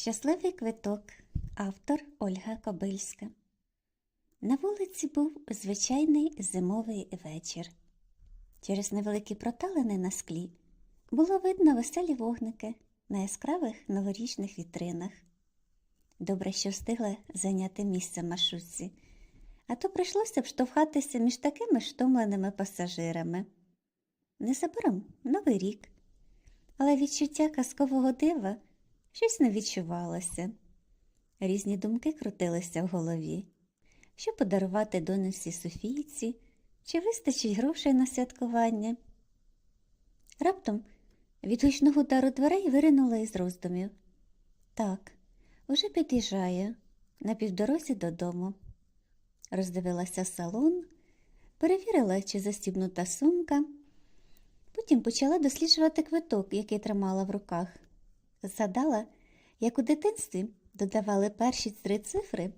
Щасливий квиток. Автор Ольга Кобильська. На вулиці був звичайний зимовий вечір. Через невеликі проталини на склі було видно веселі вогники на яскравих новорічних вітринах. Добре, що встигла зайняти місце маршрутці, а то прийшлося б штовхатися між такими ж втомленими пасажирами. Незабаром новий рік, але відчуття казкового дива щось не відчувалося. Різні думки крутилися в голові. Що подарувати донечці Софійці, чи вистачить грошей на святкування? Раптом від гучного удару дверей виринула із роздумів. Так, уже під'їжджає на півдорозі додому. Роздивилася салон, перевірила, чи застібнута сумка. Потім почала досліджувати квиток, який тримала в руках. Згадала, як у дитинстві додавали перші три цифри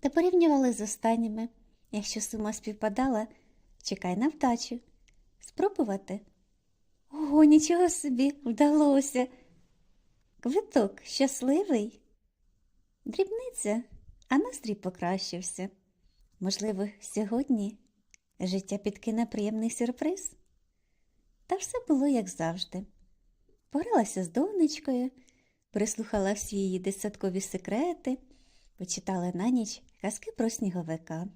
та порівнювали з останніми. Якщо сума співпадала, чекай на вдачу. Спробувати? Ого, нічого собі вдалося. Квиток щасливий. Дрібниця, а настрій покращився. Можливо, сьогодні життя підкине приємний сюрприз. Та все було як завжди. Погралася з донечкою, прислухала всі її десяткові секрети, почитала на ніч казки про сніговика.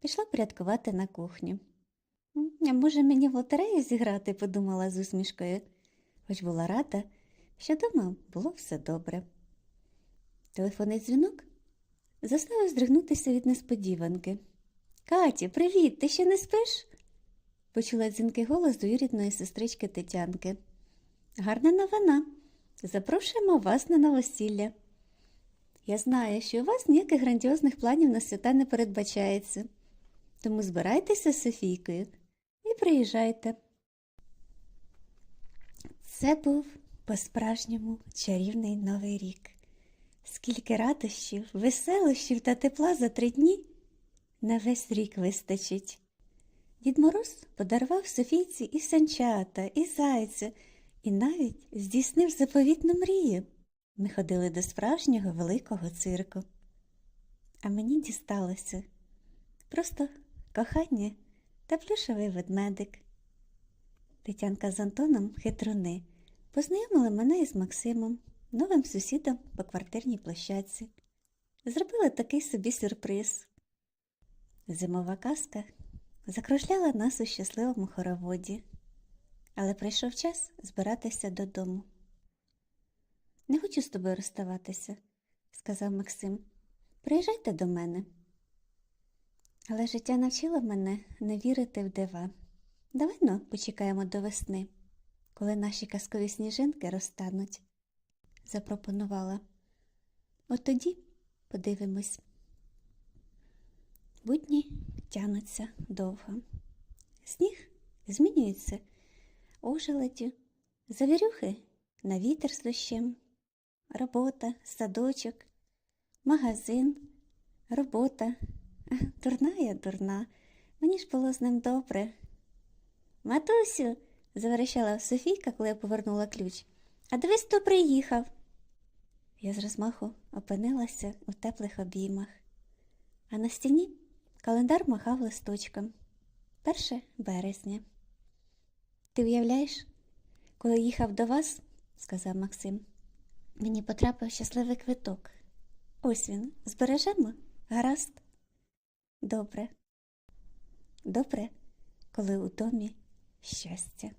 Пішла порядкувати на кухню. А може, мені в лотерею зіграти, подумала з усмішкою, хоч була рада, що дома було все добре. Телефонний дзвінок заставив здригнутися від несподіванки. Катя, привіт, ти ще не спиш? Почула дзвінкий голос двоюрідної сестрички Тетянки. Гарна новина. Запрошуємо вас на новосілля. Я знаю, що у вас ніяких грандіозних планів на свята не передбачається. Тому збирайтеся з Софійкою і приїжджайте. Це був по-справжньому чарівний новий рік. Скільки радощів, веселощів та тепла за три дні на весь рік вистачить. Дід Мороз подарував Софійці і санчата, і зайця, і навіть здійснив заповітну мрію. Ми ходили до справжнього великого цирку. А мені дісталося просто кохання та плюшевий ведмедик. Тетянка з Антоном хитруни познайомили мене із Максимом, новим сусідом по квартирній площадці. Зробили такий собі сюрприз. Зимова казка закружляла нас у щасливому хороводі, але прийшов час збиратися додому. Не хочу з тобою розставатися, сказав Максим. Приїжджайте до мене. Але життя навчило мене не вірити в дива. Давай ну, почекаємо до весни, коли наші казкові сніжинки розтануть, запропонувала. От тоді подивимось. Будні тянуться довго. Сніг змінюється ожеледю, завірюхи на вітер з дощем, робота, садочок, магазин, робота. Дурна я дурна, мені ж було з ним добре. Матусю, заверещала Софійка, коли я повернула ключ. А дивись, хто приїхав. Я з розмаху опинилася у теплих обіймах, а на стіні календар махав листочком. Перше березня. Ти уявляєш, коли їхав до вас, сказав Максим, мені потрапив щасливий квиток. Ось він, збережемо? Гаразд? Добре. Добре, коли у домі щастя.